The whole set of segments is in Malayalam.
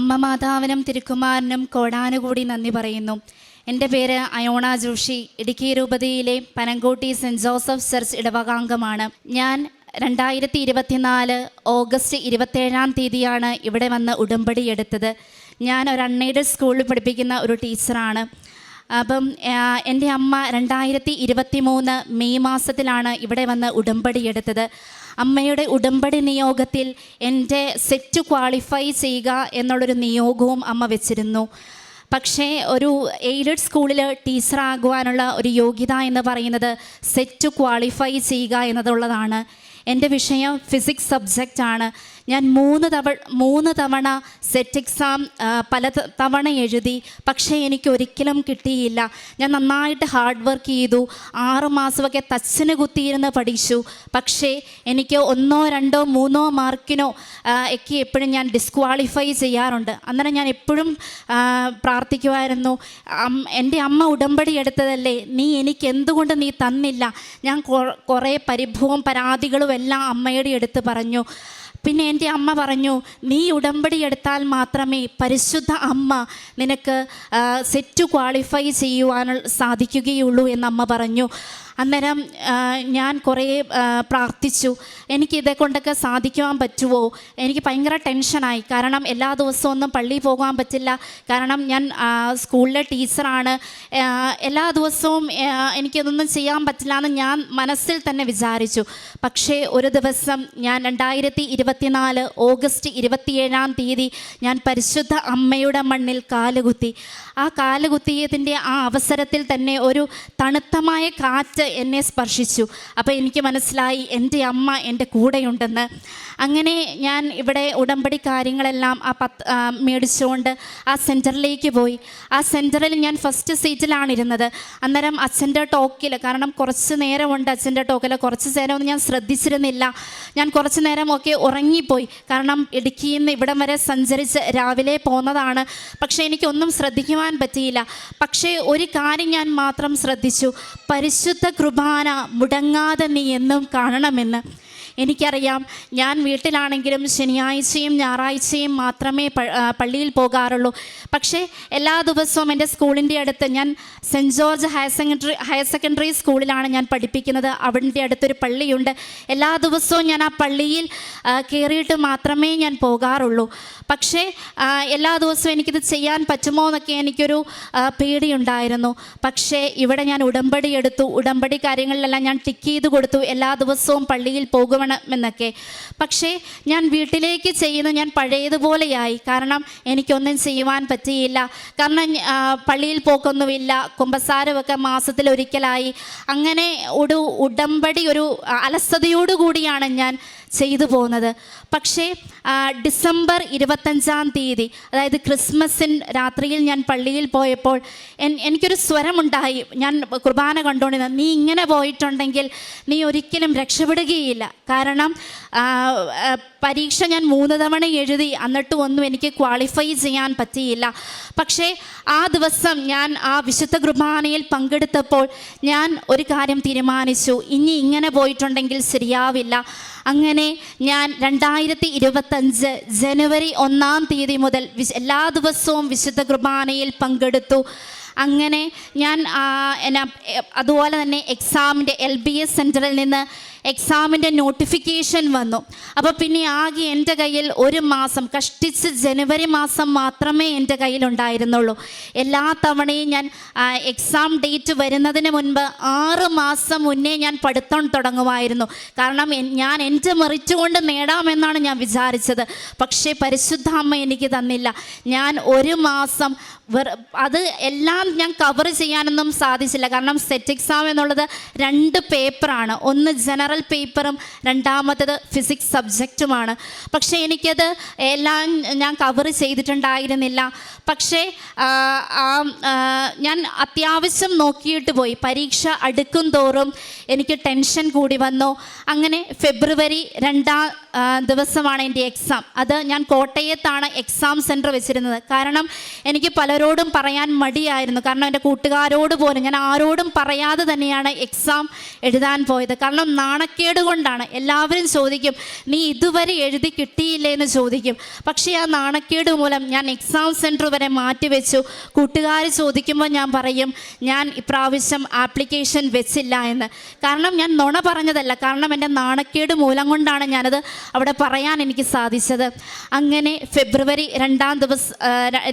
അമ്മ മാതാവിനും തിരുക്കുമാരനും കോടാനുകൂടി നന്ദി പറയുന്നു. എന്റെ പേര് അയോണ ജോഷി. ഇടുക്കി രൂപതയിലെ പനങ്കോട്ടി സെന്റ് ജോസഫ് ചർച്ച് ഇടവകാംഗമാണ്. ഞാൻ രണ്ടായിരത്തി ഇരുപത്തിനാല് ഓഗസ്റ്റ് ഇരുപത്തേഴാം തീയതിയാണ് ഇവിടെ വന്ന് ഉടമ്പടി എടുത്തത്. ഞാൻ ഒരു അൺഎയ്ഡഡ് സ്കൂളിൽ പഠിപ്പിക്കുന്ന ഒരു ടീച്ചറാണ്. അപ്പം എന്റെ അമ്മ രണ്ടായിരത്തി ഇരുപത്തി മൂന്ന് മെയ് മാസത്തിലാണ് ഇവിടെ വന്ന് ഉടമ്പടി എടുത്തത്. അമ്മയുടെ ഉടമ്പടി നിയോഗത്തിൽ എന്റെ സെറ്റ് ക്വാളിഫൈ ചെയ്യുക എന്നുള്ളൊരു നിയോഗവും അമ്മ വെച്ചിരുന്നു. പക്ഷേ ഒരു എയ്ഡഡ് സ്കൂളിൽ ടീച്ചറാകുവാനുള്ള ഒരു യോഗ്യത എന്ന് പറയുന്നത് സെറ്റ് ക്വാളിഫൈ ചെയ്യുക എന്നതുള്ളതാണ്. എന്റെ വിഷയം ഫിസിക്സ് സബ്ജക്റ്റാണ് ഞാൻ മൂന്ന് തവണ മൂന്ന് തവണ സെറ്റ് എക്സാം പല തവണ എഴുതി പക്ഷേ എനിക്ക് ഒരിക്കലും കിട്ടിയില്ല. ഞാൻ നന്നായിട്ട് ഹാർഡ് വർക്ക് ചെയ്തു ആറ് മാസമൊക്കെ തച്ചിന് കുത്തിയിരുന്ന് പഠിച്ചു. പക്ഷേ എനിക്ക് ഒന്നോ രണ്ടോ മൂന്നോ മാർക്കിനോ ഒക്കെ എപ്പോഴും ഞാൻ ഡിസ്ക്വാളിഫൈ ചെയ്യാറുണ്ട്. അന്നേരം ഞാൻ എപ്പോഴും പ്രാർത്ഥിക്കുമായിരുന്നു എന്റെ അമ്മ ഉടമ്പടി എടുത്തതല്ലേ നീ എനിക്ക് എന്തുകൊണ്ട് നീ തന്നില്ല? ഞാൻ കുറേ പരിഭവം പരാതികളും എല്ലാം അമ്മയുടെ എടുത്ത് പറഞ്ഞു. പിന്നെ എന്റെ അമ്മ പറഞ്ഞു നീ ഉടമ്പടി എടുത്താൽ മാത്രമേ പരിശുദ്ധ അമ്മ നിനക്ക് സെറ്റ് ക്വാളിഫൈ ചെയ്യുവാനുള്ള സാധിക്കുകയുള്ളൂ എന്ന് അമ്മ പറഞ്ഞു. അന്നേരം ഞാൻ കുറേ പ്രാർത്ഥിച്ചു. എനിക്ക് ഇതേ കൊണ്ടൊക്കെ സാധിക്കുവാൻ പറ്റുമോ എനിക്ക് ഭയങ്കര ടെൻഷനായി. കാരണം എല്ലാ ദിവസവും ഒന്നും പള്ളിയിൽ പോകാൻ പറ്റില്ല. കാരണം ഞാൻ സ്കൂളിലെ ടീച്ചറാണ്. എല്ലാ ദിവസവും എനിക്കതൊന്നും ചെയ്യാൻ പറ്റില്ല എന്ന് ഞാൻ മനസ്സിൽ തന്നെ വിചാരിച്ചു. പക്ഷേ ഒരു ദിവസം ഞാൻ രണ്ടായിരത്തി ഇരുപത്തിനാല് ഓഗസ്റ്റ് ഇരുപത്തിയേഴാം തീയതി ഞാൻ പരിശുദ്ധ അമ്മയുടെ മണ്ണിൽ കാലുകുത്തി. ആ കാലുകുത്തിയതിന്റെ ആ അവസരത്തിൽ തന്നെ ഒരു തണുത്തമായ കാറ്റ് എന്നെ സ്പർശിച്ചു. അപ്പോൾ എനിക്ക് മനസ്സിലായി എന്റെ അമ്മ എന്റെ കൂടെയുണ്ടെന്ന്. അങ്ങനെ ഞാൻ ഇവിടെ ഉടമ്പടി കാര്യങ്ങളെല്ലാം ആ പത്ത് മേടിച്ചുകൊണ്ട് ആ സെന്ററിലേക്ക് പോയി. ആ സെന്ററിൽ ഞാൻ ഫസ്റ്റ് സീറ്റിലാണ് ഇരുന്നത് അന്നേരം അച്ഛന്റെ ടോക്കിൽ കാരണം കുറച്ച് നേരമുണ്ട് അച്ഛന്റെ ടോക്കിൽ കുറച്ച് നേരമൊന്നും ഞാൻ ശ്രദ്ധിച്ചിരുന്നില്ല. ഞാൻ കുറച്ച് നേരമൊക്കെ ഉറങ്ങിപ്പോയി. കാരണം ഇടുക്കിയിൽ നിന്ന് ഇവിടം വരെ സഞ്ചരിച്ച് രാവിലെ പോന്നതാണ്. പക്ഷേ എനിക്കൊന്നും ശ്രദ്ധിക്കുവാൻ പറ്റിയില്ല. പക്ഷേ ഒരു കാര്യം ഞാൻ മാത്രം ശ്രദ്ധിച്ചു. പരിശുദ്ധ കുർബാന മുടങ്ങാതെ നീ എന്നും കാണണമെന്ന് എനിക്കറിയാം. ഞാൻ വീട്ടിലാണെങ്കിലും ശനിയാഴ്ചയും ഞായറാഴ്ചയും മാത്രമേ പള്ളിയിൽ പോകാറുള്ളൂ. പക്ഷേ എല്ലാ ദിവസവും എന്റെ സ്കൂളിന്റെ അടുത്ത് ഞാൻ saint George higher secondary higher secondary സ്കൂളിലാണ് ഞാൻ പഠിപ്പിക്കുന്നത്. അവിടെ അടുത്തൊരു പള്ളിയുണ്ട്. എല്ലാ ദിവസവും ഞാൻ ആ പള്ളിയിൽ കയറിയിട്ട് മാത്രമേ ഞാൻ പോകാറുള്ളൂ. പക്ഷേ എല്ലാ ദിവസവും എനിക്കിത് ചെയ്യാൻ പറ്റുമോ എന്നൊക്കെ എനിക്കൊരു പേടിയുണ്ടായിരുന്നു. പക്ഷേ ഇവിടെ ഞാൻ ഉടമ്പടി എടുത്തു. ഉടമ്പടി കാര്യങ്ങളിലെല്ലാം ഞാൻ ടിക്ക് ചെയ്ത് കൊടുത്തു. എല്ലാ ദിവസവും പള്ളിയിൽ പോകുമെന്നൊക്കെ പക്ഷേ ഞാൻ വീട്ടിലേക്ക് ചെയ്യുന്ന ഞാൻ പഴയതുപോലെയായി. കാരണം എനിക്കൊന്നും ചെയ്യുവാൻ പറ്റിയില്ല. കാരണം പള്ളിയിൽ പോക്കൊന്നുമില്ല. കുമ്പസാരമൊക്കെ മാസത്തിൽ ഒരിക്കലായി അങ്ങനെ ഒരു ഉടമ്പടി ഒരു അലസതയോടുകൂടിയാണ് ഞാൻ ചെയ്തു പോകുന്നത് പക്ഷേ ഡിസംബർ ഇരുപത്തഞ്ചാം തീയതി അതായത് ക്രിസ്മസിൻ രാത്രിയിൽ ഞാൻ പള്ളിയിൽ പോയപ്പോൾ എനിക്കൊരു സ്വരമുണ്ടായി. ഞാൻ കുർബാന കണ്ടുകൊണ്ടിരുന്നത് നീ ഇങ്ങനെ പോയിട്ടുണ്ടെങ്കിൽ നീ ഒരിക്കലും രക്ഷപ്പെടുകയില്ല. കാരണം പരീക്ഷ ഞാൻ മൂന്ന് തവണ എഴുതി എന്നിട്ടും ഒന്നും എനിക്ക് ക്വാളിഫൈ ചെയ്യാൻ പറ്റിയില്ല. പക്ഷേ ആ ദിവസം ഞാൻ ആ വിശുദ്ധ കുർബാനയിൽ പങ്കെടുത്തപ്പോൾ ഞാൻ ഒരു കാര്യം തീരുമാനിച്ചു. ഇനി ഇങ്ങനെ പോയിട്ടുണ്ടെങ്കിൽ ശരിയാവില്ല. അങ്ങനെ ഞാൻ രണ്ടായിരത്തി ഇരുപത്തഞ്ച് ജനുവരി ഒന്നാം തീയതി മുതൽ എല്ലാ ദിവസവും വിശുദ്ധ കുർബാനയിൽ പങ്കെടുത്തു. അങ്ങനെ ഞാൻ അതുപോലെ തന്നെ എക്സാമിന്റെ എൽ ബി എസ് സെന്ററിൽ നിന്ന് എക്സാമിന്റെ നോട്ടിഫിക്കേഷൻ വന്നു. അപ്പോൾ പിന്നെ ആകെ എന്റെ കയ്യിൽ ഒരു മാസം കഷ്ടിച്ച് ജനുവരി മാസം മാത്രമേ എന്റെ കയ്യിലുണ്ടായിരുന്നുള്ളൂ എല്ലാ തവണയും ഞാൻ എക്സാം ഡേറ്റ് വരുന്നതിന് മുൻപ് ആറ് മാസം മുന്നേ ഞാൻ പഠിത്തം തുടങ്ങുമായിരുന്നു. കാരണം ഞാൻ എന്റെ മെറിറ്റ് കൊണ്ട് നേടാമെന്നാണ് ഞാൻ വിചാരിച്ചത്. പക്ഷേ പരിശുദ്ധ അമ്മ എനിക്ക് തന്നില്ല. ഞാൻ ഒരു മാസം അത് എല്ലാം ഞാൻ കവർ ചെയ്യാനൊന്നും സാധിച്ചില്ല. കാരണം സെറ്റ് എക്സാം എന്നുള്ളത് രണ്ട് പേപ്പറാണ് ഒന്ന് ജനറൽ പേപ്പറും രണ്ടാമത്തത് ഫിസിക്സ് സബ്ജക്റ്റുമാണ്. പക്ഷേ എനിക്കത് എല്ലാം ഞാൻ കവർ ചെയ്തിട്ടുണ്ടായിരുന്നില്ല. പക്ഷേ ഞാൻ അത്യാവശ്യം നോക്കിയിട്ട് പോയി. പരീക്ഷ അടുക്കും തോറും എനിക്ക് ടെൻഷൻ കൂടി വന്നു. അങ്ങനെ ഫെബ്രുവരി രണ്ടാം ദിവസമാണ് എന്റെ എക്സാം. അത് ഞാൻ കോട്ടയത്താണ് എക്സാം സെന്റർ വെച്ചിരുന്നത്. കാരണം എനിക്ക് പലരോടും പറയാൻ മടിയായിരുന്നു. കാരണം എന്റെ കൂട്ടുകാരോട് പോലും ഞാൻ ആരോടും പറയാതെ തന്നെയാണ് എക്സാം എഴുതാൻ പോയത്. കാരണം നാണ നാണക്കേട് കൊണ്ടാണ്. എല്ലാവരും ചോദിക്കും നീ ഇതുവരെ എഴുതി കിട്ടിയില്ലേ? എന്ന് ചോദിക്കും. പക്ഷേ ആ നാണക്കേട് മൂലം ഞാൻ എക്സാം സെന്റർ വരെ മാറ്റിവെച്ചു. കൂട്ടുകാർ ചോദിക്കുമ്പോൾ ഞാൻ പറയും ഞാൻ ഇപ്രാവശ്യം ആപ്ലിക്കേഷൻ വെച്ചില്ല എന്ന്. കാരണം ഞാൻ നുണ പറഞ്ഞതല്ല. കാരണം എന്റെ നാണക്കേട് മൂലം കൊണ്ടാണ് ഞാനത് അവിടെ പറയാൻ എനിക്ക് സാധിച്ചത്. അങ്ങനെ ഫെബ്രുവരി രണ്ടാം ദിവസം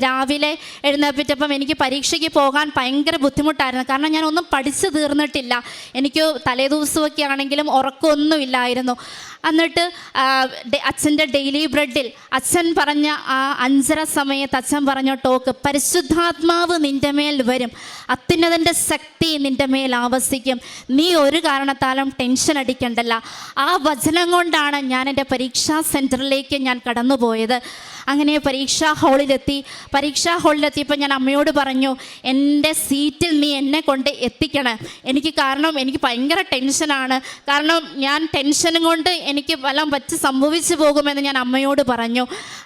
രാവിലെ എഴുന്നേപ്പിച്ചപ്പം എനിക്ക് പരീക്ഷയ്ക്ക് പോകാൻ ഭയങ്കര ബുദ്ധിമുട്ടായിരുന്നു. കാരണം ഞാൻ ഒന്നും പഠിച്ചു തീർന്നിട്ടില്ല. എനിക്ക് തലേദിവസമൊക്കെ ആണെങ്കിലും ഉറക്കമൊന്നും ഇല്ലായിരുന്നു എന്നിട്ട് അച്ഛന്റെ ഡെയിലി ബ്രെഡിൽ അച്ഛൻ പറഞ്ഞ ആ അഞ്ചര സമയത്ത് അച്ഛൻ പറഞ്ഞ ടോക്ക് പരിശുദ്ധാത്മാവ് നിന്റെ മേൽ വരും. അത്യുന്നതന്റെ ശക്തി നിന്റെ മേൽ ആവസിക്കും. നീ ഒരു കാരണത്താലും ടെൻഷൻ അടിക്കണ്ടല്ല. ആ വചനം കൊണ്ടാണ് ഞാൻ എന്റെ പരീക്ഷാ സെന്ററിലേക്ക് ഞാൻ കടന്നുപോയത്. അങ്ങനെ പരീക്ഷാ ഹാളിലെത്തി. പരീക്ഷാ ഹാളിലെത്തിയപ്പോൾ ഞാൻ അമ്മയോട് പറഞ്ഞു എന്റെ സീറ്റിൽ നീ എന്നെ കൊണ്ട് എത്തിക്കണം. എനിക്ക് കാരണം എനിക്ക് ഭയങ്കര ടെൻഷനാണ്. കാരണം ഞാൻ ടെൻഷനും കൊണ്ട് എനിക്ക് വല്ലതും പറ്റി സംഭവിച്ചു പോകുമെന്ന് ഞാൻ അമ്മയോട് പറഞ്ഞു.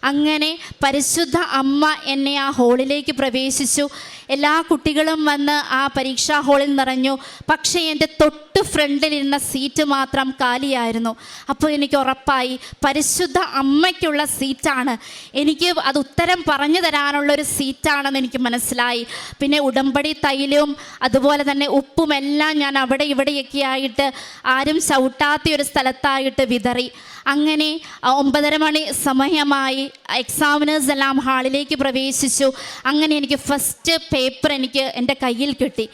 അങ്ങനെ പരിശുദ്ധ അമ്മ എന്നെ ആ ഹോളിലേക്ക് പ്രവേശിച്ചു. എല്ലാ കുട്ടികളും വന്ന് ആ പരീക്ഷാ ഹാളിൽ നിറഞ്ഞു. പക്ഷേ എന്റെ തൊട്ട് ഫ്രണ്ടിലിരുന്ന സീറ്റ് മാത്രം കാലിയായിരുന്നു. അപ്പോൾ എനിക്ക് ഉറപ്പായി പരിശുദ്ധ അമ്മയ്ക്കുള്ള സീറ്റാണ് എനിക്ക് അത് ഉത്തരം പറഞ്ഞു തരാനുള്ള ഒരു സീറ്റാണെന്ന് എനിക്ക് മനസ്സിലായി. പിന്നെ ഉടമ്പടി തൈലവും അതുപോലെ തന്നെ ഉപ്പും എല്ലാം ഞാൻ അവിടെ ഇവിടെയൊക്കെ ആയിട്ട് ആരും ചവിട്ടാത്ത ഒരു സ്ഥലത്തായിട്ട് വിതറി. അങ്ങനെ ഒമ്പതര മണി സമയമായി എക്സാമിനേഴ്സ് എല്ലാം ഹാളിലേക്ക് പ്രവേശിച്ചു. അങ്ങനെ എനിക്ക് ഫസ്റ്റ് പേപ്പർ എനിക്ക് എന്റെ കയ്യിൽ കിട്ടി.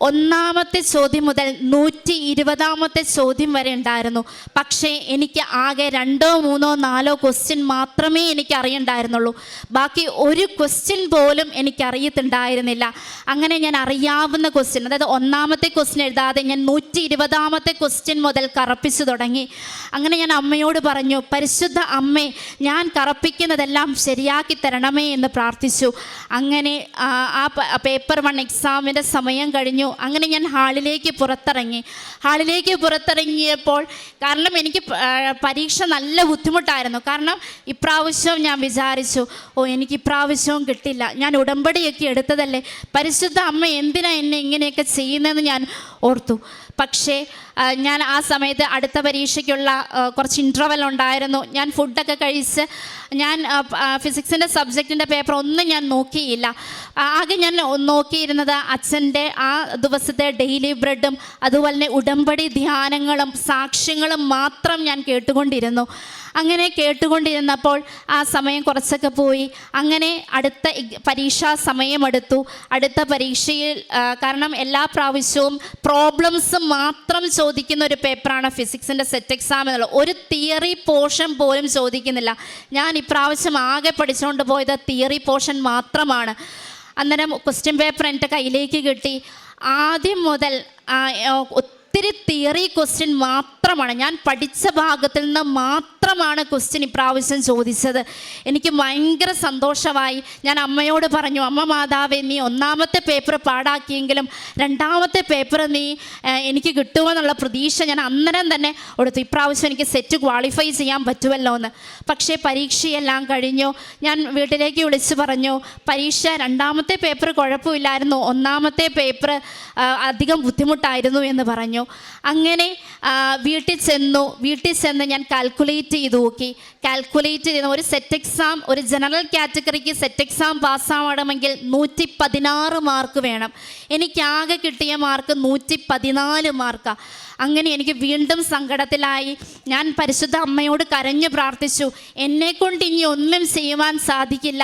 ഒന്നാമത്തെ ചോദ്യം മുതൽ നൂറ്റി ഇരുപതാമത്തെ ചോദ്യം വരെ ഉണ്ടായിരുന്നു. പക്ഷേ എനിക്ക് ആകെ രണ്ടോ മൂന്നോ നാലോ ക്വസ്റ്റ്യൻ മാത്രമേ എനിക്ക് അറിയണ്ടായിരുന്നുള്ളൂ. ബാക്കി ഒരു ക്വസ്റ്റ്യൻ പോലും എനിക്ക് അറിയത്തുണ്ടായിരുന്നില്ല. അങ്ങനെ ഞാൻ അറിയാവുന്ന ക്വസ്റ്റ്യൻ അതായത് ഒന്നാമത്തെ ക്വസ്റ്റ്യൻ എഴുതാതെ ഞാൻ നൂറ്റി ഇരുപതാമത്തെ ക്വസ്റ്റ്യൻ മുതൽ കറപ്പിച്ചു തുടങ്ങി. അങ്ങനെ ഞാൻ അമ്മയോട് പറഞ്ഞു പരിശുദ്ധ അമ്മേ ഞാൻ കറപ്പിക്കുന്നതെല്ലാം ശരിയാക്കി തരണമേ എന്ന് പ്രാർത്ഥിച്ചു. അങ്ങനെ ആ, പേപ്പർ വൺ എക്സാമിന്റെ സമയം കഴിഞ്ഞു. അങ്ങനെ ഞാൻ ഹാളിലേക്ക് പുറത്തിറങ്ങി. ഹാളിലേക്ക് പുറത്തിറങ്ങിയപ്പോൾ കാരണം എനിക്ക് പരീക്ഷ നല്ല ബുദ്ധിമുട്ടായിരുന്നു. കാരണം ഇപ്രാവശ്യം ഞാൻ വിചാരിച്ചു ഓ എനിക്ക് ഇപ്രാവശ്യവും കിട്ടില്ല. ഞാൻ ഉടമ്പടിയൊക്കെ എടുത്തതല്ലേ? പരിശുദ്ധ അമ്മ എന്തിനാ എന്നെ ഇങ്ങനെയൊക്കെ ചെയ്യുന്നതെന്ന് ഞാൻ ഓർത്തു. പക്ഷേ ഞാൻ ആ സമയത്ത് അടുത്ത പരീക്ഷയ്ക്കുള്ള കുറച്ച് ഇന്റർവൽ ഉണ്ടായിരുന്നു. ഞാൻ ഫുഡൊക്കെ കഴിച്ച് ഞാൻ ഫിസിക്സിന്റെ സബ്ജക്റ്റിന്റെ പേപ്പർ ഒന്നും ഞാൻ നോക്കിയില്ല. ആകെ ഞാൻ നോക്കിയിരുന്നത് അച്ഛന്റെ ആ ദിവസത്തെ ഡെയിലി ബ്രെഡും അതുപോലെ തന്നെ ഉടമ്പടി ധ്യാനങ്ങളും സാക്ഷ്യങ്ങളും മാത്രം ഞാൻ കേട്ടുകൊണ്ടിരുന്നു. അങ്ങനെ കേട്ടുകൊണ്ടിരുന്നപ്പോൾ ആ സമയം കുറച്ചൊക്കെ പോയി. അങ്ങനെ അടുത്ത പരീക്ഷാ സമയമെടുത്തു. അടുത്ത പരീക്ഷയിൽ കാരണം എല്ലാ പ്രാവശ്യവും പ്രോബ്ലംസ് മാത്രം ചോദിക്കുന്ന ഒരു പേപ്പറാണ് ഫിസിക്സിന്റെ സെറ്റ് എക്സാം എന്നുള്ളത് ഒരു തിയറി പോർഷൻ പോലും ചോദിക്കുന്നില്ല. ഞാൻ ഇപ്രാവശ്യം ആകെ പഠിച്ചുകൊണ്ട് പോയത് തിയറി പോർഷൻ മാത്രമാണ്. അന്നേരം ക്വസ്റ്റ്യൻ പേപ്പർ എന്റെ കയ്യിലേക്ക് കിട്ടി. ആദ്യം മുതൽ ഒത്തിരി തിയറി ക്വസ്റ്റ്യൻ മാത്രമാണ്. ഞാൻ പഠിച്ച ഭാഗത്തിൽ നിന്ന് മാത്രമാണ് ക്വസ്റ്റ്യൻ ഇപ്രാവശ്യം ചോദിച്ചത്. എനിക്ക് ഭയങ്കര സന്തോഷമായി. ഞാൻ അമ്മയോട് പറഞ്ഞു അമ്മ മാതാവേ നീ ഒന്നാമത്തെ പേപ്പർ പാടാക്കിയെങ്കിലും രണ്ടാമത്തെ പേപ്പർ നീ എനിക്ക് കിട്ടുമെന്നുള്ള പ്രതീക്ഷ ഞാൻ അന്നേരം തന്നെ കൊടുത്തു ഇപ്രാവശ്യം എനിക്ക് സെറ്റ് ക്വാളിഫൈ ചെയ്യാൻ പറ്റുമല്ലോ എന്ന് പക്ഷേ പരീക്ഷയെല്ലാം കഴിഞ്ഞു. ഞാൻ വീട്ടിലേക്ക് വിളിച്ച് പറഞ്ഞു പരീക്ഷ രണ്ടാമത്തെ പേപ്പർ കുഴപ്പമില്ലായിരുന്നു. ഒന്നാമത്തെ പേപ്പർ അധികം ബുദ്ധിമുട്ടായിരുന്നു എന്ന് പറഞ്ഞു. അങ്ങനെ വീട്ടിൽ ചെന്നു. വീട്ടിൽ ചെന്ന് ഞാൻ കാൽക്കുലേറ്റ് ചെയ്ത് നോക്കി. കാൽക്കുലേറ്റ് ചെയ്ത് ഒരു സെറ്റ് എക്സാം ഒരു ജനറൽ കാറ്റഗറിക്ക് സെറ്റ് എക്സാം പാസ്സാവണമെങ്കിൽ നൂറ്റി പതിനാറ് മാർക്ക് വേണം. എനിക്കാകെ കിട്ടിയ മാർക്ക് നൂറ്റി പതിനാല് മാർക്കാണ് അങ്ങനെ എനിക്ക് വീണ്ടും സങ്കടത്തിലായി. ഞാൻ പരിശുദ്ധ അമ്മയോട് കരഞ്ഞു പ്രാർത്ഥിച്ചു. എന്നെ കൊണ്ട് ഇനി ഒന്നും ചെയ്യുവാൻ സാധിക്കില്ല.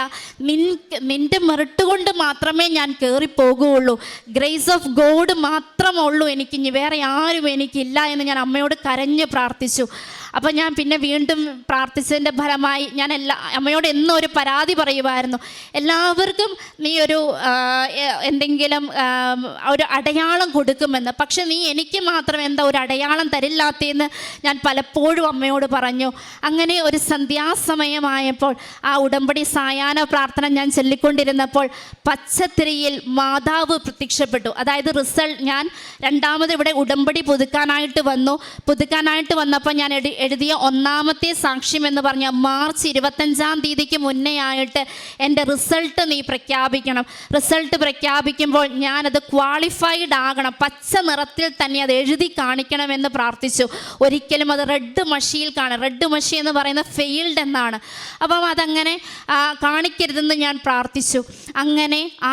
നിൻ നിന്റെ മെറിട്ടുകൊണ്ട് മാത്രമേ ഞാൻ കയറി പോകുകയുള്ളൂ ഗ്രേസ് ഓഫ് ഗോഡ് മാത്രമേ ഉള്ളൂ എനിക്ക് ഇനി വേറെ ആരും എനിക്കില്ല എന്ന് ഞാൻ അമ്മയോട് കരഞ്ഞു പ്രാർത്ഥിച്ചു. അപ്പോൾ ഞാൻ പിന്നെ വീണ്ടും പ്രാർത്ഥിച്ചതിന്റെ ഫലമായി ഞാൻ എല്ലാ അമ്മയോട് എന്നും ഒരു പരാതി പറയുമായിരുന്നു എല്ലാവർക്കും നീ ഒരു എന്തെങ്കിലും ഒരു അടയാളം കൊടുക്കുമെന്ന്. പക്ഷെ നീ എനിക്ക് മാത്രം എന്താ ഒരു അടയാളം തരില്ലാത്തതെന്ന് ഞാൻ പലപ്പോഴും അമ്മയോട് പറഞ്ഞു. അങ്ങനെ ഒരു സന്ധ്യാസമയമായപ്പോൾ ആ ഉടമ്പടി സായാഹ്ന പ്രാർത്ഥന ഞാൻ ചൊല്ലിക്കൊണ്ടിരുന്നപ്പോൾ പച്ചത്തിരിയിൽ മാതാവ് പ്രത്യക്ഷപ്പെട്ടു. അതായത് റിസൾട്ട് ഞാൻ രണ്ടാമത് ഇവിടെ ഉടമ്പടി പുതുക്കാനായിട്ട് വന്നു. പുതുക്കാനായിട്ട് വന്നപ്പോൾ ഞാൻ എഴുതിയ ഒന്നാമത്തെ സാക്ഷ്യം എന്ന് പറഞ്ഞ മാർച്ച് ഇരുപത്തഞ്ചാം തീയതിക്ക് മുന്നേ ആയിട്ട് എന്റെ റിസൾട്ട് നീ പ്രഖ്യാപിക്കണം. റിസൾട്ട് പ്രഖ്യാപിക്കുമ്പോൾ ഞാനത് ക്വാളിഫൈഡ് ആകണം. പച്ച നിറത്തിൽ തന്നെ അത് എഴുതി കാണിക്കണമെന്ന് പ്രാർത്ഥിച്ചു. ഒരിക്കലും അത് റെഡ് മഷിയിൽ കാണാം. റെഡ് മഷി എന്ന് പറയുന്നത് ഫെയിൽഡ് എന്നാണ്. അപ്പം അതങ്ങനെ കാണിക്കരുതെന്ന് ഞാൻ പ്രാർത്ഥിച്ചു. അങ്ങനെ ആ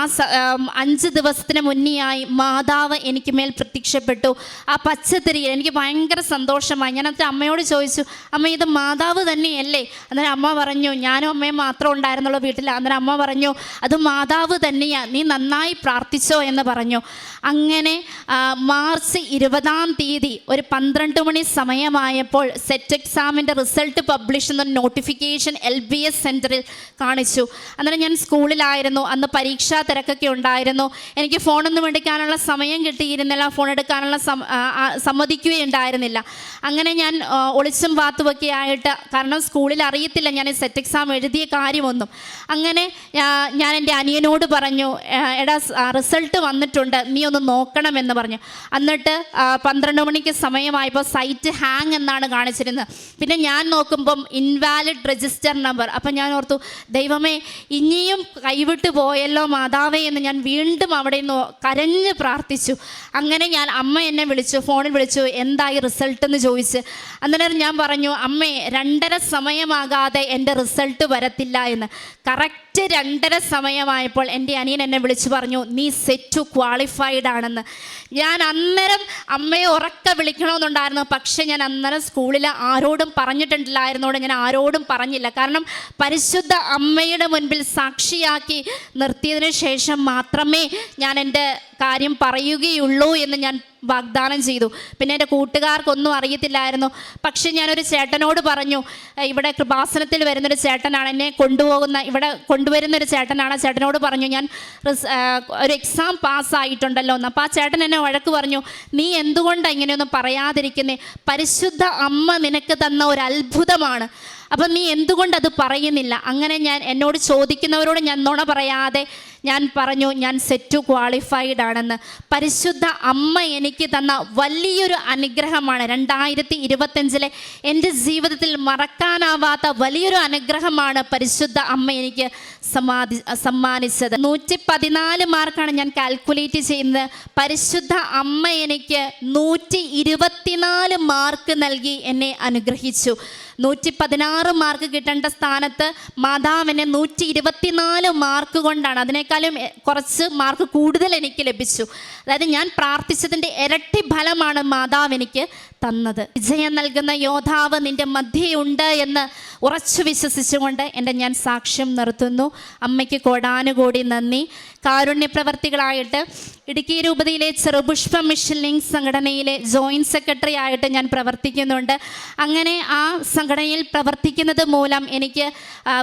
അഞ്ച് ദിവസത്തിന് മുന്നെയായി മാതാവ് എനിക്ക് മേൽ പ്രത്യക്ഷപ്പെട്ടു. ആ പച്ചത്തിരിയിൽ എനിക്ക് ഭയങ്കര സന്തോഷമായി. ഞാനത് അമ്മയോട് ചോദിച്ചു അമ്മ ഇത് മാതാവ് തന്നെയല്ലേ? അന്നേരം അമ്മ പറഞ്ഞു ഞാനും അമ്മയും മാത്രം ഉണ്ടായിരുന്നുള്ളൂ വീട്ടിൽ. അന്നേരം അമ്മ പറഞ്ഞു അത് മാതാവ് തന്നെയാണ് നീ നന്നായി പ്രാർത്ഥിച്ചോ എന്ന് പറഞ്ഞു. അങ്ങനെ മാർച്ച് ഇരുപതാം തീയതി ഒരു പന്ത്രണ്ട് മണി സമയമായപ്പോൾ സെറ്റ് എക്സാമിന്റെ റിസൾട്ട് പബ്ലിഷ് എന്ന നോട്ടിഫിക്കേഷൻ എൽ ബി എസ് സെന്ററിൽ കാണിച്ചു. അന്നേരം ഞാൻ സ്കൂളിലായിരുന്നു അന്ന് പരീക്ഷാ തിരക്കൊക്കെ ഉണ്ടായിരുന്നു. എനിക്ക് ഫോണൊന്നും എടുക്കാനുള്ള സമയം കിട്ടിയിരുന്നില്ല ഫോൺ എടുക്കാനുള്ള സമ്മതിക്കുകയുണ്ടായിരുന്നില്ല. അങ്ങനെ ഞാൻ ഒളിച്ചും വാത്തുമൊക്കെ ആയിട്ട്. കാരണം സ്കൂളിൽ അറിയത്തില്ല ഞാൻ സെറ്റ് എക്സാം എഴുതിയ കാര്യമൊന്നും. അങ്ങനെ ഞാൻ എന്റെ അനിയനോട് പറഞ്ഞു എടാ റിസൾട്ട് വന്നിട്ടുണ്ട് നീ ഒന്ന് നോക്കണമെന്ന് പറഞ്ഞു. എന്നിട്ട് പന്ത്രണ്ട് മണിക്ക് സമയമായപ്പോൾ സൈറ്റ് ഹാങ് എന്നാണ് കാണിച്ചിരുന്നത്. പിന്നെ ഞാൻ നോക്കുമ്പം ഇൻവാലിഡ് രജിസ്റ്റർ നമ്പർ. അപ്പം ഞാൻ ഓർത്തു ദൈവമേ ഇനിയും കൈവിട്ട് പോയല്ലോ മാതാവേ എന്ന് ഞാൻ വീണ്ടും അവിടെ നിന്ന് കരഞ്ഞ് പ്രാർത്ഥിച്ചു. അങ്ങനെ ഞാൻ അമ്മ എന്നെ വിളിച്ചു ഫോണിൽ വിളിച്ചു എന്തായി റിസൾട്ട് എന്ന് ചോദിച്ച്? അന്നേരം ഞാൻ പറഞ്ഞു അമ്മേ രണ്ടര സമയമാകാതെ എന്റെ റിസൾട്ട് വരത്തില്ല എന്ന്. കറക്റ്റ് രണ്ടര സമയമായപ്പോൾ എന്റെ അനിയൻ എന്നെ വിളിച്ചു പറഞ്ഞു നീ സെറ്റ് ക്വാളിഫൈഡ് ആണെന്ന്. ഞാൻ അന്നേരം അമ്മയെ ഉറക്ക വിളിക്കണമെന്നുണ്ടായിരുന്നു. പക്ഷേ ഞാൻ അന്നേരം സ്കൂളിൽ ആരോടും പറഞ്ഞിട്ടുണ്ടില്ലായിരുന്നോട് ഞാൻ ആരോടും പറഞ്ഞില്ല. കാരണം പരിശുദ്ധ അമ്മയുടെ മുൻപിൽ സാക്ഷിയാക്കി നിർത്തിയതിനു ശേഷം മാത്രമേ ഞാൻ എന്റെ കാര്യം പറയുകയുള്ളൂ എന്ന് ഞാൻ വാഗ്ദാനം ചെയ്തു. പിന്നെ എന്റെ കൂട്ടുകാർക്കൊന്നും അറിയത്തില്ലായിരുന്നു. പക്ഷെ ഞാനൊരു ചേട്ടനോട് പറഞ്ഞു "ഏഹ് ഇവിടെ കൃപാസനത്തിൽ വരുന്നൊരു ചേട്ടനാണ് എന്നെ കൊണ്ടുപോകുന്ന ഇവിടെ കൊണ്ടുവരുന്ന ഒരു ചേട്ടനാണ്. ചേട്ടനോട് പറഞ്ഞു ഞാൻ ഒരു എക്സാം പാസ്സായിട്ടുണ്ടല്ലോ എന്ന് അപ്പോൾ ആ ചേട്ടൻ എന്നെ വഴക്ക് പറഞ്ഞു നീ എന്തുകൊണ്ടാണ് ഇങ്ങനെയൊന്നും പറയാതിരിക്കുന്നേ? പരിശുദ്ധ അമ്മ നിനക്ക് തന്ന ഒരു അത്ഭുതമാണ്. അപ്പം നീ എന്തുകൊണ്ട് അത് പറയുന്നില്ല? അങ്ങനെ ഞാൻ എന്നോട് ചോദിക്കുന്നവരോട് ഞാൻ നുണ പറയാതെ ഞാൻ പറഞ്ഞു ഞാൻ സെറ്റു ക്വാളിഫൈഡ് ആണെന്ന്. പരിശുദ്ധ അമ്മ എനിക്ക് തന്ന വലിയൊരു അനുഗ്രഹമാണ്. രണ്ടായിരത്തി ഇരുപത്തഞ്ചിലെ എന്റെ ജീവിതത്തിൽ മറക്കാനാവാത്ത വലിയൊരു അനുഗ്രഹമാണ് പരിശുദ്ധ അമ്മ എനിക്ക് സമാധി സമ്മാനിച്ചത്. നൂറ്റി പതിനാല് മാർക്കാണ് ഞാൻ കാൽക്കുലേറ്റ് ചെയ്യുന്നത്. പരിശുദ്ധ അമ്മ എനിക്ക് നൂറ്റി ഇരുപത്തിനാല് മാർക്ക് നൽകി എന്നെ അനുഗ്രഹിച്ചു. നൂറ്റി പതിനാറ് മാർക്ക് കിട്ടേണ്ട സ്ഥാനത്ത് മാതാവിന് നൂറ്റി ഇരുപത്തിനാല് മാർക്ക് കൊണ്ടാണ്. അതിനേക്കാളും കുറച്ച് മാർക്ക് കൂടുതൽ എനിക്ക് ലഭിച്ചു. അതായത് ഞാൻ പ്രാർത്ഥിച്ചതിന്റെ ഇരട്ടി ഫലമാണ് മാതാവ് എനിക്ക് തന്നത്. വിജയം നൽകുന്ന യോദ്ധാവ് നിന്റെ മധ്യയുണ്ട് എന്ന് ഉറച്ചു വിശ്വസിച്ചുകൊണ്ട് എന്റെ ഞാൻ സാക്ഷ്യം നിർത്തുന്നു. അമ്മയ്ക്ക് കോടാനുകോടി നന്ദി. കാരുണ്യ പ്രവർത്തികളായിട്ട് ഇടുക്കി രൂപതയിലെ ചെറുപുഷ്പ മിഷൻ ലിങ്ക് സംഘടനയിലെ ജോയിന്റ് സെക്രട്ടറി ആയിട്ട് ഞാൻ പ്രവർത്തിക്കുന്നുണ്ട്. അങ്ങനെ ആ സംഘടനയിൽ പ്രവർത്തിക്കുന്നത് മൂലം എനിക്ക്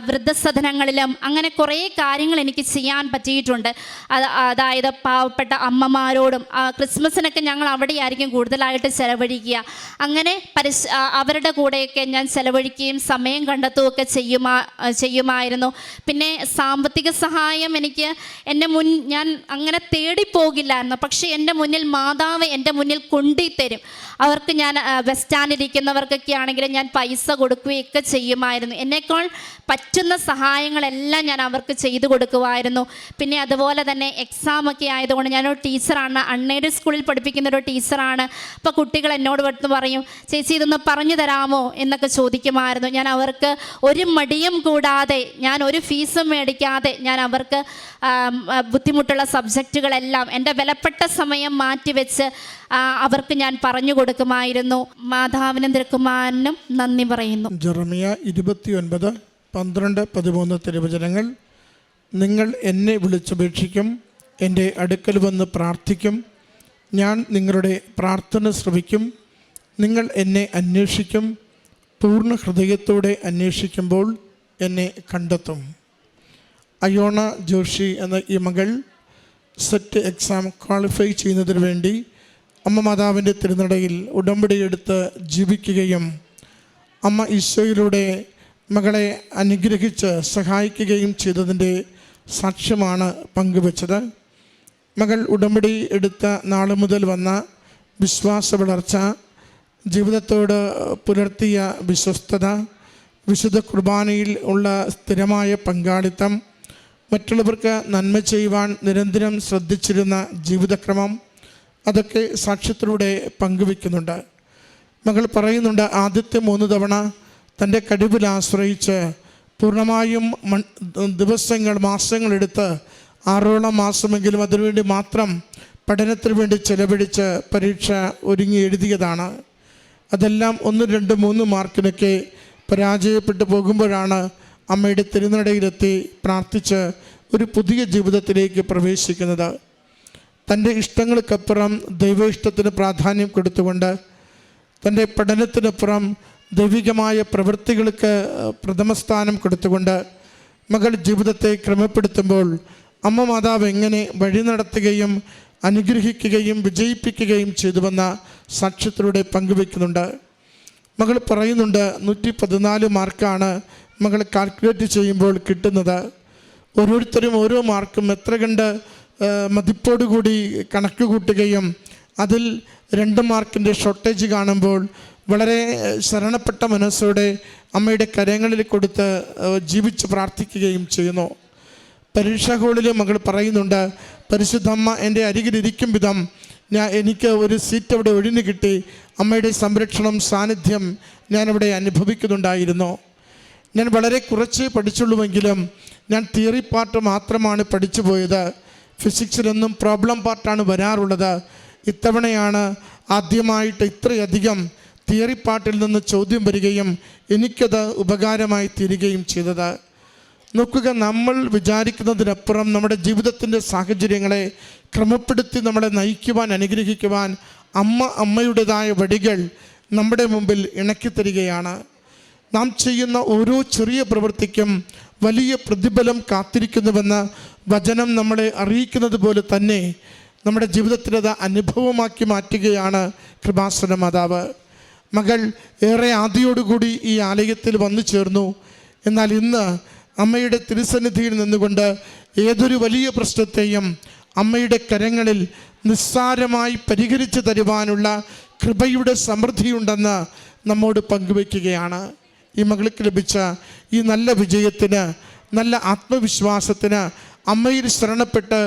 വൃദ്ധസദനങ്ങളിലും അങ്ങനെ കുറേ കാര്യങ്ങൾ എനിക്ക് ചെയ്യാൻ പറ്റിയിട്ടുണ്ട്. അതായത് പാവപ്പെട്ട അമ്മമാരോടും ക്രിസ്മസിനൊക്കെ ഞങ്ങൾ അവിടെയായിരിക്കും കൂടുതലായിട്ട് ചെലവഴിക്കുക. അങ്ങനെ പരിശ് അവരുടെ കൂടെയൊക്കെ ഞാൻ ചെലവഴിക്കുകയും സമയം കണ്ടെത്തുകയൊക്കെ ചെയ്യുമാ ചെയ്യുമായിരുന്നു. പിന്നെ സാമ്പത്തിക സഹായം എനിക്ക് എന്റെ മുൻ ഞാൻ അങ്ങനെ തേടിപ്പോകില്ലായിരുന്നു പക്ഷേ എന്റെ മുന്നിൽ മാതാവ് എന്റെ മുന്നിൽ കൊണ്ടുതരും. അവർക്ക് ഞാൻ ബസ് സ്റ്റാൻഡിലിരിക്കുന്നവർക്കൊക്കെ ആണെങ്കിലും ഞാൻ പൈസ കൊടുക്കുകയൊക്കെ ചെയ്യുമായിരുന്നു. എന്നെക്കോൾ പറ്റുന്ന സഹായങ്ങളെല്ലാം ഞാൻ അവർക്ക് ചെയ്തു കൊടുക്കുമായിരുന്നു. പിന്നെ അതുപോലെ തന്നെ എക്സാം ഒക്കെ ആയതുകൊണ്ട് ഞാനൊരു ടീച്ചറാണ്. അൺഎയ്ഡഡ് സ്കൂളിൽ പഠിപ്പിക്കുന്ന ഒരു ടീച്ചറാണ്. അപ്പോൾ കുട്ടികൾ എന്നോട് വന്ന് പറയും ചേച്ചി ഇതൊന്ന് പറഞ്ഞു തരാമോ? എന്നൊക്കെ ചോദിക്കുമായിരുന്നു. ഞാൻ അവർക്ക് ഒരു മടിയും കൂടാതെ ഞാൻ ഒരു ഫീസും മേടിക്കാതെ ഞാൻ അവർക്ക് ബുദ്ധിമുട്ടുള്ള സബ്ജക്റ്റുകളെല്ലാം എന്റെ വിലപ്പെട്ട സമയം മാറ്റിവെച്ച് അവർക്ക് ഞാൻ പറഞ്ഞു കൊടുക്കുമായിരുന്നു. മാതാവിനും തിരുക്കുമാരനും നന്ദി പറയുന്നു. ജെറമിയ ഇരുപത്തിയൊൻപത് പന്ത്രണ്ട് പതിമൂന്ന് തിരുവചനങ്ങൾ. നിങ്ങൾ എന്നെ വിളിച്ചപേക്ഷിക്കും എന്റെ അടുക്കൽ വന്ന് പ്രാർത്ഥിക്കും. ഞാൻ നിങ്ങളുടെ പ്രാർത്ഥന ശ്രവിക്കും. നിങ്ങൾ എന്നെ അന്വേഷിക്കും. പൂർണ ഹൃദയത്തോടെ അന്വേഷിക്കുമ്പോൾ എന്നെ കണ്ടെത്തും. അയോണ ജോഷി എന്ന ഈ മകൾ സെറ്റ് എക്സാം ക്വാളിഫൈ ചെയ്യുന്നതിന് വേണ്ടി അമ്മ മാതാവിന്റെ തിരുനടയിൽ ഉടമ്പടിയെടുത്ത് ജീവിക്കുകയും അമ്മ ഈശോയിലൂടെ മകളെ അനുഗ്രഹിച്ച് സഹായിക്കുകയും ചെയ്തതിന്റെ സാക്ഷ്യമാണ് പങ്കുവച്ചത്. മകൾ ഉടമ്പടി എടുത്ത നാൾ മുതൽ വന്ന വിശ്വാസ വളർച്ച ജീവിതത്തോട് പുലർത്തിയ വിശ്വസ്തത വിശുദ്ധ കുർബാനയിൽ ഉള്ള സ്ഥിരമായ പങ്കാളിത്തം മറ്റുള്ളവർക്ക് നന്മ ചെയ്യുവാൻ നിരന്തരം ശ്രദ്ധിച്ചിരുന്ന ജീവിതക്രമം അതൊക്കെ സാക്ഷ്യത്തിലൂടെ പങ്കുവെക്കുന്നുണ്ട് മകൾ പറയുന്നുണ്ട് ആദ്യത്തെ മൂന്ന് തവണ തന്റെ കഴിവിൽ ആശ്രയിച്ച് പൂർണമായും ദിവസങ്ങൾ മാസങ്ങളെടുത്ത് ആറോളം മാസമെങ്കിലും അതിനുവേണ്ടി മാത്രം പഠനത്തിന് വേണ്ടി ചെലവഴിച്ച് പരീക്ഷ ഒരുങ്ങി എഴുതിയതാണ്. അതെല്ലാം ഒന്ന് രണ്ട് മൂന്ന് മാർക്കിനൊക്കെ പരാജയപ്പെട്ടു പോകുമ്പോഴാണ് അമ്മയുടെ തിരുനടയിലെത്തി പ്രാർത്ഥിച്ച് ഒരു പുതിയ ജീവിതത്തിലേക്ക് പ്രവേശിക്കുന്നത്. തന്റെ ഇഷ്ടങ്ങൾക്കപ്പുറം ദൈവ ഇഷ്ടത്തിന് പ്രാധാന്യം കൊടുത്തുകൊണ്ട് തന്റെ പഠനത്തിനപ്പുറം ദൈവികമായ പ്രവൃത്തികൾക്ക് പ്രഥമസ്ഥാനം കൊടുത്തുകൊണ്ട് മകൾ ജീവിതത്തെ ക്രമപ്പെടുത്തുമ്പോൾ അമ്മ മാതാവ് എങ്ങനെ വഴി നടത്തുകയും അനുഗ്രഹിക്കുകയും വിജയിപ്പിക്കുകയും ചെയ്തുവെന്ന സാക്ഷ്യത്തിലൂടെ പങ്കുവെക്കുന്നുണ്ട്. മകൾ പറയുന്നുണ്ട് നൂറ്റി പതിനാല് മാർക്കാണ് മകൾ കാൽക്കുലേറ്റ് ചെയ്യുമ്പോൾ കിട്ടുന്നത് ഓരോരുത്തരും ഓരോ മാർക്കും എത്ര കണ്ട് മതിപ്പോടുകൂടി കണക്ക് കൂട്ടുകയും അതിൽ രണ്ട് മാർക്കിന്റെ ഷോർട്ടേജ് കാണുമ്പോൾ വളരെ ശരണപ്പെട്ട മനസ്സോടെ അമ്മയുടെ കരങ്ങളിൽ കൊടുത്ത് ജീവിച്ച് പ്രാർത്ഥിക്കുകയും ചെയ്യുന്നു. പരീക്ഷാ ഹോളിൽ മകൾ പറയുന്നുണ്ട് പരിശുദ്ധമ്മ എന്റെ അരികിലിരിക്കും വിധം ഞാൻ എനിക്ക് ഒരു സീറ്റ് അവിടെ ഒഴിഞ്ഞു കിട്ടി. അമ്മയുടെ സംരക്ഷണം സാന്നിധ്യം ഞാനവിടെ അനുഭവിക്കുന്നുണ്ടായിരുന്നു. ഞാൻ വളരെ കുറച്ച് പഠിച്ചുള്ളൂവെങ്കിലും ഞാൻ തിയറി പാർട്ട് മാത്രമാണ് പഠിച്ചു പോയത് ഫിസിക്സിലൊന്നും പ്രോബ്ലം പാർട്ടാണ് വരാറുള്ളത്. ഇത്തവണയാണ് ആദ്യമായിട്ട് ഇത്രയധികം തിയറി പാർട്ടിൽ നിന്ന് ചോദ്യം വരികയും എനിക്കത് ഉപകാരമായി തീരുകയും ചെയ്തത്. നോക്കുക നമ്മൾ വിചാരിക്കുന്നതിനപ്പുറം നമ്മുടെ ജീവിതത്തിന്റെ സാഹചര്യങ്ങളെ ക്രമപ്പെടുത്തി നമ്മളെ നയിക്കുവാൻ അനുഗ്രഹിക്കുവാൻ അമ്മ അമ്മയുടേതായ വടികൾ നമ്മുടെ മുമ്പിൽ ഇണക്കി ഇണക്കിത്തരികയാണ്. നാം ചെയ്യുന്ന ഓരോ ചെറിയ പ്രവൃത്തിക്കും വലിയ പ്രതിഫലം കാത്തിരിക്കുന്നുവെന്ന് വചനം നമ്മളെ അറിയിക്കുന്നത് പോലെ തന്നെ നമ്മുടെ ജീവിതത്തിലത് അനുഭവമാക്കി മാറ്റുകയാണ് കൃപാസന മാതാവ്. മകൾ ഏറെ ആദിയോടുകൂടി ഈ ആലയത്തിൽ വന്നു ചേർന്നു. എന്നാൽ ഇന്ന് അമ്മയുടെ തിരുസന്നിധിയിൽ നിന്നുകൊണ്ട് ഏതൊരു വലിയ പ്രശ്നത്തെയും അമ്മയുടെ കരങ്ങളിൽ നിസ്സാരമായി പരിഹരിച്ചു തരുവാനുള്ള കൃപയുടെ സമൃദ്ധിയുണ്ടെന്ന് നമ്മോട് പങ്കുവയ്ക്കുകയാണ്. ഈ മകൾക്ക് ലഭിച്ച ഈ നല്ല വിജയത്തിന് നല്ല ആത്മവിശ്വാസത്തിന് അമ്മയിൽ ശരണപ്പെട്ട്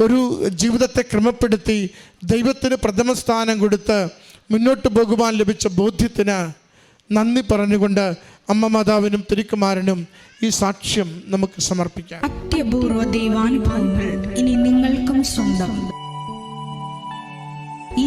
ഒരു ജീവിതത്തെ ക്രമപ്പെടുത്തി ദൈവത്തിന് പ്രഥമ സ്ഥാനം കൊടുത്ത് മുന്നോട്ട് പോകുവാൻ ലഭിച്ച ബോധ്യത്തിന് നന്ദി പറഞ്ഞുകൊണ്ട് അമ്മ മാതാവിനും തിരുക്കുമാരനും ഈ സാക്ഷ്യം നമുക്ക് സമർപ്പിക്കാം. അത്യപൂർവ ദൈവാനുഭവങ്ങൾ ഇനി നിങ്ങൾക്കും സ്വന്തം. ഈ